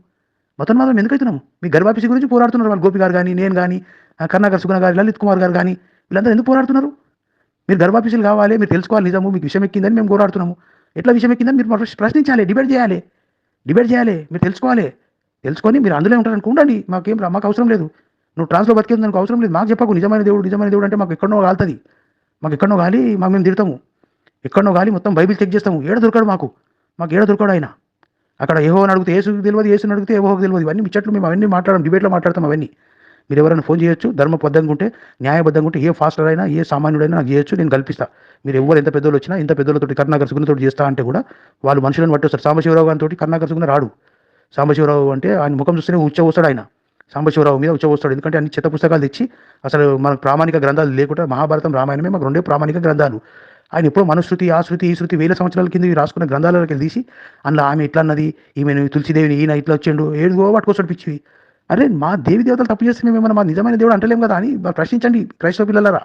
మతోన్మాదులు ఎందుకు అవుతున్నాము? మీ గర్భాపిసి గురించి పోరాడుతున్నారు వాళ్ళు గోపి గారు కానీ నేను కానీ ఆ సుగుణ గారు లలిత్ కుమార్ గారు కానీ వీళ్ళందరూ ఎందుకు పోరాడుతున్నారు? మీరు గర్భాఫీసులు కావాలి మీరు తెలుసుకోవాలి నిజము మీకు విషయం ఎక్కిందని మేము పోరాడుతున్నాము. ఎట్లా విషయం ఎక్కిందని మీరు ప్రశ్నించాలి డిబేట్ చేయాలి. డిబేట్ చేయాలి మీరు తెలుసుకోవాలి. తెలుసుకొని మీరు అందులో ఉంటారు ఉండండి మాకేం రా- మాకు అవసరం లేదు. నువ్వు ట్రాన్స్లో బతికేది నాకు అవసరం లేదు. మాకు చెప్పకు నిజమైన దేవుడు నిజమైన దేవుడు అంటే మాకు ఎక్కడో కాలుతుంది. మాకు ఎక్కడో గాలి మాకు మేము తిడతాము. ఎక్కడో గాలి మొత్తం బైబిల్ చెక్ చేస్తాము. ఏడ దొరకడు మాకు? మాకు ఏడ దొరకడు ఆయన? అక్కడ ఏహో అని అడిగితే ఏసుకు తెలియదు ఏసుని అడిగితే ఏహోకి తెలియదు. ఇవన్నీ ముచ్చట్లు మేము అవన్నీ మాట్లాడడం డిబేట్లో మాట్లాడతాం అవన్నీ. మీరు ఎవరైనా ఫోన్ చేయొచ్చు ధర్మబద్ధంగా ఉంటే న్యాయబద్ధంగా ఉంటే ఏ ఫాస్టర్ అయినా ఏ సామాన్యుడైనా నాకు చేయొచ్చు నేను కల్పిస్తా. మీరు ఎవరు ఎంత పెద్దోళ్ళు వచ్చినా ఇంత పెద్దోళ్ళతో కరుణాకర్ సుగుణతో చేస్తా అంటే కూడా వాళ్ళు మనుషులను పట్టి వస్తారు. సాంబశివరావు గారితో కరుణాకర్ సుగుణ రాడు. సాంబశివరావు అంటే ఆయన ముఖం చూస్తేనే ఉచ్చ వస్తాడు ఆయన. సాంబశివరావు మీద ఉచ్చ వస్తాడు ఎందుకంటే అన్ని చెత్త పుస్తకాలు తెచ్చి అసలు మనకు ప్రామాణిక గ్రంథాలు లేకుండా మహాభారతం రామాయణమే మాకు రెండే ప్రామాణిక గ్రంథాలు. ఆయన ఎప్పుడో మనుశృతి ఆ శృతి ఈ శృతి వేల సంవత్సరాల కింద రాసుకున్న గ్రంథాలకి తీసి అందులో ఆమె ఇట్లా అన్నది ఈమెను తులసిదేవిని ఈయన ఇట్లా వచ్చిండు ఏడుగో పట్టుకొస్తాడు పిచ్చివి. అరే మా దేవి దేవతలు తప్పు చేస్తే మేము మా నిజమైన దేవుడు అంటలేం కదా అని ప్రశ్నించండి క్రైస్తవ పిల్లలరా.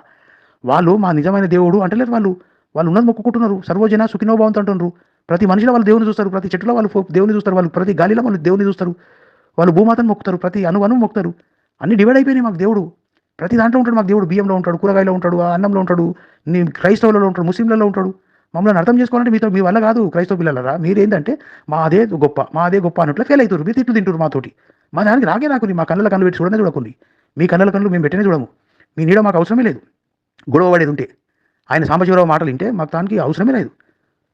వాళ్ళు మా నిజమైన దేవుడు అంటలేరు వాళ్ళు. వాళ్ళు ఉన్నది మొక్కుకుంటున్నారు. సర్వజన సుఖినోభావంతో అంటున్నారు. ప్రతి మనిషిలో వాళ్ళు దేవుని చూస్తారు ప్రతి చెట్టులో వాళ్ళు దేవుని చూస్తారు వాళ్ళు ప్రతి గాలిలో వాళ్ళు దేవుని చూస్తారు వాళ్ళు భూమాతను మొక్కుతారు ప్రతి అను అను మొక్కుతారు. అన్ని డివైడ్ అయిపోయినాయి మాకు దేవుడు. ప్రతి దాంట్లో ఉంటాడు మాకు దేవుడు. బియ్యంలో ఉంటాడు కూరగాయలో ఉంటాడు అన్నంలో ఉంటాడు నీ క్రైస్తవులలో ఉంటాడు ముస్లింలలో ఉంటాడు. మమ్మల్ని అర్థం చేసుకోవాలంటే మీతో మీ వల్ల కాదు క్రైస్తవ పిల్లలరా. మీరేంటంటే మాదే గొప్ప మాదే గొప్ప అన్నట్లు ఫెయిల్ అవుతారు. మీరు తిట్లు తింటారు మాతోటి. మా దానికి రాగే రాకుని మా కళ్ళ కళ్ళు పెట్టి చూడనే చూడకండి. మీ కళ్ళ కళ్ళు మేము పెట్టనే చూడము. మీ నీడ మాకు అవసరమే లేదు. గొడవ పడేది ఉంటే. ఆయన సాంబశివరావు మాటలు వింటే మాకు దానికి అవసరమే లేదు.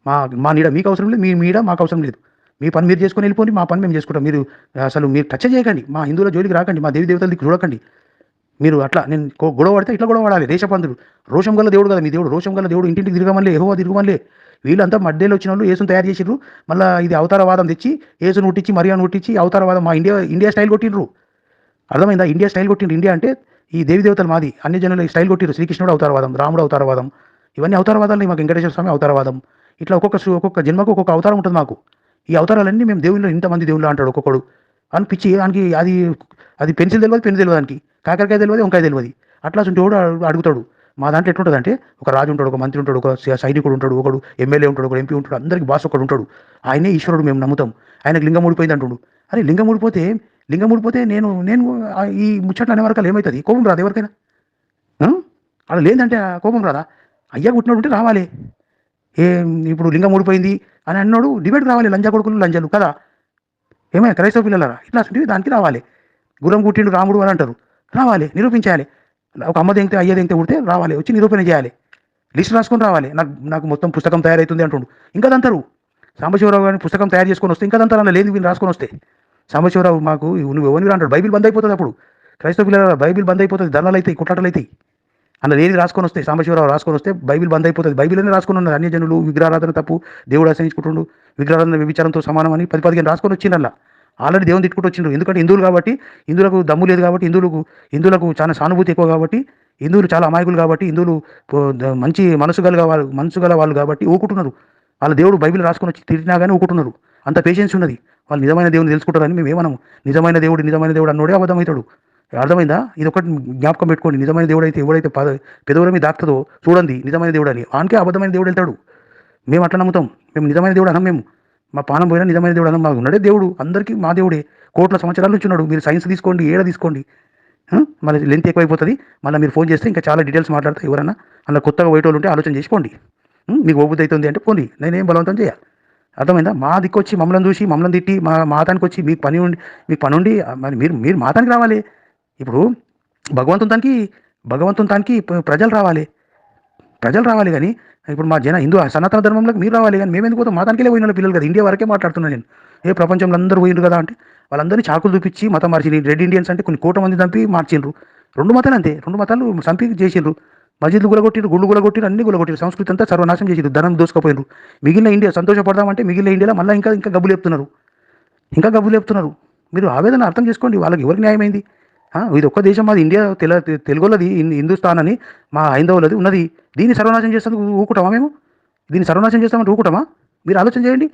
మా మా నీడ మీకు అవసరం లేదు మీ నీడ మాకు అవసరం లేదు. మీ పని మీరు చేసుకొని వెళ్ళిపోండి మా పని మేము చేసుకుంటాం. మీరు అసలు మీరు టచ్ చేయకండి. మా హిందువుల జోలికి రాకండి మా దేవి దేవతల చూడకండి. మీరు అట్లా నేను గొడవ పడితే ఇట్లా గొడవ పడాలి. దేశపందులు రోషం గల దేవుడు కదా మీ దేవుడు రోషం గల దేవుడు ఇంటింటికి తిరగమనిలే ఏహో తిరగమనిలే. వీళ్ళంతా మధ్యలో వచ్చిన వాళ్ళు ఏసును తయారు చేసిర్రు. మళ్ళీ ఇది అవతారవాదం తెచ్చి ఏసును ఉట్టించి మరియాను ఉట్టించి అవతారవాదం మా ఇండియా ఇండియా స్టైల్ కొట్టిండ్రు అర్థమైందా? India style కొట్టిండ్రు. ఇండియా అంటే ఈ దేవి దేవతలు మాది. అన్ని జనులు స్టైల్ కొట్టిర్రు. శ్రీకృష్ణుడు అవతారవాదం రాముడు అవతారవాదం. ఇవన్నీ అవతారవాదాలు మాకు వెంకటేశ్వర స్వామి అవతారవాదం. ఇట్లా ఒక్కొక్క సు- ఒక్కొక్క జన్మకు ఒక్కొక్క అవతారం ఉంటుంది మాకు. ఈ అవతారాలన్నీ మేము దేవుళ్ళు ఇంతమంది దేవుళ్ళు అంటాడు ఒక్కొక్కడు. అని పిచ్చి దానికి అది అది పెన్సిల్ తెలియదు పెన్ను తెలియదు దానికి. కాకరకాయ తెలియదు వంకాయ తెలియదు అట్లా వాడు అడుగుతాడు. మా దాంట్లో ఎట్లుంటుంది అంటే ఒక రాజు ఉంటాడు ఒక మంత్రి ఉంటాడు ఒక సైనికుడు ఉంటాడు ఒకడు ఎమ్మెల్యే ఉంటాడు ఒక ఎంపీ ఉంటాడు అందరికి బాస్ ఒకడు ఉంటాడు. ఆయనే ఈశ్వరుడు మేము నమ్ముతాం. ఆయనకు లింగం ఊడిపోయింది అంటుడు. అరే లింగం ఊడిపోతే లింగం ఊడిపోతే నేను నేను ఈ ముచ్చట్లు అనే వరకు ఏమవుతుంది కోపం రాదు ఎవరికైనా? అలా లేదంటే ఆ కోపం రాదా? అయ్యా పుట్టినాడు ఉంటే రావాలి. ఏం ఇప్పుడు లింగం ఊడిపోయింది అని అన్నాడు. డిబేట్ రావాలి లంజా కొడుకులు లంజలు. కదా? ఏమైనా క్రైస్తవ పిల్లలరా? ఇట్లా దానికి రావాలి. గురం కుట్టిండు రాముడు అని అంటారు. రావాలి నిరూపించాలి. ఒక అమ్మ దింగితే అయ్య దింగితే ఉడితే రావాలి వచ్చి నిరూపణ చేయాలి. లిస్ట్ రాసుకొని రావాలి. నాకు నాకు మొత్తం పుస్తకం తయారవుతుంది అంటుండు. ఇంకా దంతరు. సాంబశివరావు గారిని పుస్తకం తయారు చేసుకొని వస్తే ఇంకా దంతరు అన్న లేదు వీళ్ళు రాసుకొని వస్తే. సాంబశివరావు మాకు నువ్వు ఎవరిని అంటాడు. బైబిల్ బంద్ అయిపోతుంది అప్పుడు. క్రైస్తవ పిల్లల బైబిల్ బంద్ అయిపోతుంది. ధర్నాలు అవుతాయి కుట్రాటలు అవుతాయి. అలా ఏది రాసుకొని వస్తే సాంబశివరావు రాసుకొని వస్తే బైబిల్ బంద్ అయిపోతుంది. బైబిల్ అనే రాసుకొని ఉన్నారు అన్య జనులు విగ్రహారాధన తప్పు దేవుడు ఆశ్రయించుకుంటుండు విగ్రహారాధన విచారంతో సమానం అని పది పదిహేను రాసుకొని వచ్చిండు అలా ఆల్రెడీ దేవుని తిట్టుకుంటూ వచ్చిండ్రు. ఎందుకంటే హిందువులు కాబట్టి హిందువులకు దమ్ము లేదు కాబట్టి హిందువులకు హిందువులకు చాలా సానుభూతి ఎక్కువ కాబట్టి హిందువులు చాలా అమాయకులు కాబట్టి హిందువులు మంచి మనసు గల వాళ్ళు మనసు గల వాళ్ళు కాబట్టి ఊకుంటున్నారు. వాళ్ళ దేవుడు బైబిల్ రాసుకొని వచ్చి తిరిగినా కానీ ఊకుంటున్నారు. అంత పేషెన్స్ ఉన్నది. వాళ్ళు నిజమైన దేవుని తెలుసుకుంటారని మేము ఏమనము. నిజమైన దేవుడు నిజమైన దేవుడు అన్నోడే అబద్ధమవుతాడు అర్థమైందా? ఇది ఒకటి జ్ఞాపకం పెట్టుకోండి. నిజమైన దేవుడు అయితే ఎవడైతే పద పెదవుల మీద దాక్తుందో చూడండి నిజమైన దేవుడు అని. ఆనకే అబద్ధమైన దేవుడు వెళ్తాడు. మేము అట్లా నమ్ముతాం. మేము నిజమైన దేవుడు అనం మేము. మా పానం పోయినా నిజమైన దేవుడు అనం మాకు. ఉన్నాడే దేవుడు. అందరికీ మా దేవుడే. కోట్ల సంవత్సరాల నుంచి ఉన్నాడు. మీరు సైన్స్ తీసుకోండి ఏడ తీసుకోండి. మళ్ళీ లెంత్ ఎక్కువైపోతుంది. మళ్ళీ మీరు ఫోన్ చేస్తే ఇంకా చాలా డీటెయిల్స్ మాట్లాడితే ఎవరన్నా. అలా కొత్తగా వాళ్ళు ఉంటే ఆలోచన చేసుకోండి మీకు ఓపిక అవుతుంది అంటే పోండి. నేనేం బలవంతం చేయాలి అర్థమైందా? మా దిక్కు వచ్చి మమ్మల్ని చూసి మమ్మల్ని తిట్టి మా మాతానికి వచ్చి మీకు పని ఉండి మీకు పని ఉండి మరి మీరు మీరు మాతానికి రావాలి. ఇప్పుడు భగవంతుని తానికి భగవంతుని ప్రజలు రావాలి. ప్రజలు రావాలి కానీ ఇప్పుడు మా జన హిందూ సనాతన ధర్మంలోకి మీరు రావాలి కానీ మేము ఎందుకు పోతాం? మాతానికే పోయిన పిల్లలు కదా ఇండియా వరకే మాట్లాడుతున్నాను నేను. ఏ ప్రపంచంలో అందరూ పోయిండ్రు కదా అంటే వాళ్ళందరినీ చాకులు చూపించి మతం మార్చింది రెడ్ ఇండియన్స్ అంటే కొన్ని కోట మంది చంపి మార్చిండ్రు. రెండు మతాలు అంతే రెండు మతాలు చంపి చేసిండ్రు. మస్జిద్లు గులగొట్టిరు గుళ్ళు గులగొట్టిరు అన్ని గులగొట్టిరు. సంస్కృతి అంతా సర్వనాశం చేసిరు ధనం దోసుకుపోయినారు మిగిలిన ఇండియా సంతోషపడదామంటే మిగిలిన ఇండియాలో మళ్ళీ ఇంకా ఇంకా గబ్బులు చెప్తున్నారు ఇంకా గబ్బులు చెప్తున్నారు మీరు ఆవేదన అర్థం చేసుకోండి వాళ్ళకి ఎవరికి న్యాయమైంది? ఇది ఒక్క దేశం మాది ఇండియా తెల తెలుగులది హిందుస్థాన్ అని మా హైందవులది ఉన్నది. దీన్ని సర్వనాశనం చేస్తాను ఊకుటామా మేము? దీన్ని సర్వనాశనం చేస్తామంటే ఊకుటామా మీరు ఆలోచన చేయండి.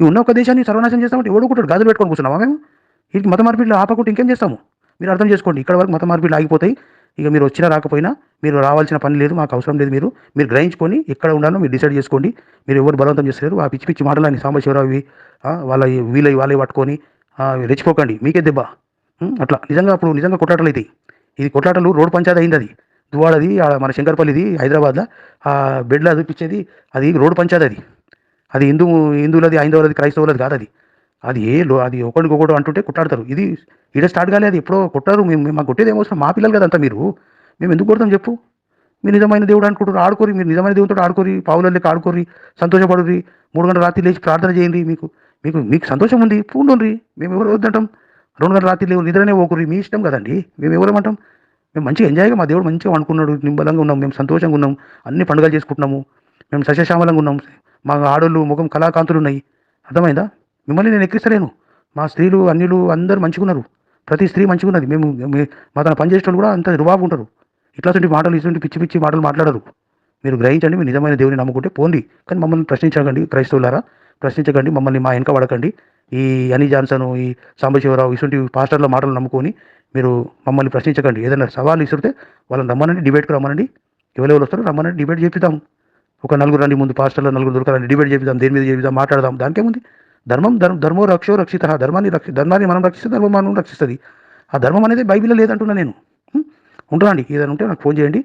ఈ ఉన్న ఒక దేశాన్ని సర్వనాశనం చేస్తామంటే ఎవడు ఊకుంటాడు గాజులు పెట్టుకొని కూర్చున్నామా మేము? వీటికి మత మార్పిడిలో ఆపకుండా ఇంకేం చేస్తాము? మీరు అర్థం చేసుకోండి ఇక్కడ వరకు మత మార్పిడిలు ఆగిపోతాయి. ఇక మీరు వచ్చినా రాకపోయినా మీరు రావాల్సిన పని లేదు మాకు అవసరం లేదు మీరు. మీరు గ్రహించుకొని ఎక్కడ ఉండాలో మీరు డిసైడ్ చేసుకోండి. మీరు ఎవరు బలవంతం చేస్తారు ఆ పిచ్చి పిచ్చి మాటలని సాంబశివరావు వాళ్ళ వీళ్ళ వాళ్ళే పట్టుకొని రెచ్చిపోకండి. మీకే దెబ్బ. అట్లా. నిజంగా అప్పుడు నిజంగా కొట్లాటలు అవుతాయి ఇది కొట్లాటలు రోడ్ పంచాయతీ అయింది అది. దువాడది ఆడ మన శంకర్పల్లిది హైదరాబాద్లో. ఆ బెడ్లా చూపించేది అది రోడ్ పంచాయతీ అది. అది హిందూ హిందువులది హైందవులది క్రైస్తవులది కాదు అది అది ఏ లో అది ఒకరికొకటి అంటుంటే కొట్లాడతారు. ఇది ఈడ స్టార్ట్ కాలే అది ఎప్పుడో కొట్టారు. మేము మేము మాకు కొట్టేది ఏమవసరం మా పిల్లలు కదంతా మీరు. మేము ఎందుకు కొడతాం చెప్పు? మీరు నిజమైన దేవుడు అనుకుంటారు ఆడుకోరి. మీరు నిజమైన దేవుడితో ఆడుకోరి పావులకి ఆడుకోరి సంతోషపడురి మూడు గంటల రాత్రి లేచి ప్రార్థన చేయండి మీకు. మీకు మీకు సంతోషం ఉంది. పూండుండ్రి మేము ఎవరు వద్దంటాం? రెండు గంటల రాత్రి లేవు నిద్రనే ఒకరు మీ ఇష్టం కదండి. మేము ఎవరేమంటాం మేము మంచిగా ఎంజాయ్గా మా దేవుడు మంచిగా అనుకున్నాడు నిమ్మలంగా ఉన్నాం మేము సంతోషంగా ఉన్నాం. అన్ని పండుగలు చేసుకుంటున్నాము. మేము సస్యశ్యామలంగా ఉన్నాం. మా ఆడోళ్ళు ముఖం కళాకాంతులు ఉన్నాయి. అర్థమైందా? మిమ్మల్ని నేను ఎక్కిస్తలేను. మా స్త్రీలు అన్యులు అందరూ మంచిగా ఉన్నారు. ప్రతి స్త్రీ మంచిగా ఉన్నది. మేము మా తన పనిచేసే వాళ్ళు కూడా అంత రుబాబు ఉంటారు. ఇట్లాంటి మాటలు ఇటువంటి పిచ్చి పిచ్చి మాటలు మాట్లాడరు. మీరు గ్రహించండి మీరు నిజమైన దేవుని నమ్ముకుంటే పోండి. కానీ మమ్మల్ని ప్రశ్నించకండి క్రైస్తవులారా. ప్రశ్నించకండి మమ్మల్ని మా వెనక పడకండి. ఈ అని జాన్సన్ ఈ సాంబశివరావు ఇటువంటి పాస్టర్ల మాటలు నమ్ముకొని మీరు మమ్మల్ని ప్రశ్నించకండి. ఏదైనా సవాలు ఇస్తుంటే వాళ్ళని రమ్మనండి డిబేట్కి రమ్మనండి. ఎవరెవరు వస్తారో రమ్మనండి డిబేట్ చేపిద్దాం. ఒక నలుగురు రండి ముందు పాస్టర్లో నలుగురు దొరకాలండి డిబేట్ చేపిద్దాం దేని మీద చేపిద్దాం మాట్లాడదాం. దానికేముంది? ధర్మం ధర్మ ధర్మో రక్షో రక్షిత. ధర్మాన్ని రక్షి ధర్మాన్ని మనం రక్షిస్తే ధర్మం మనం రక్షిస్తుంది. ఆ ధర్మం అనేది బైబిల్లో లేదంటున్నా నేను. ఉంటానండి ఏదైనా ఉంటే నాకు ఫోన్ చేయండి.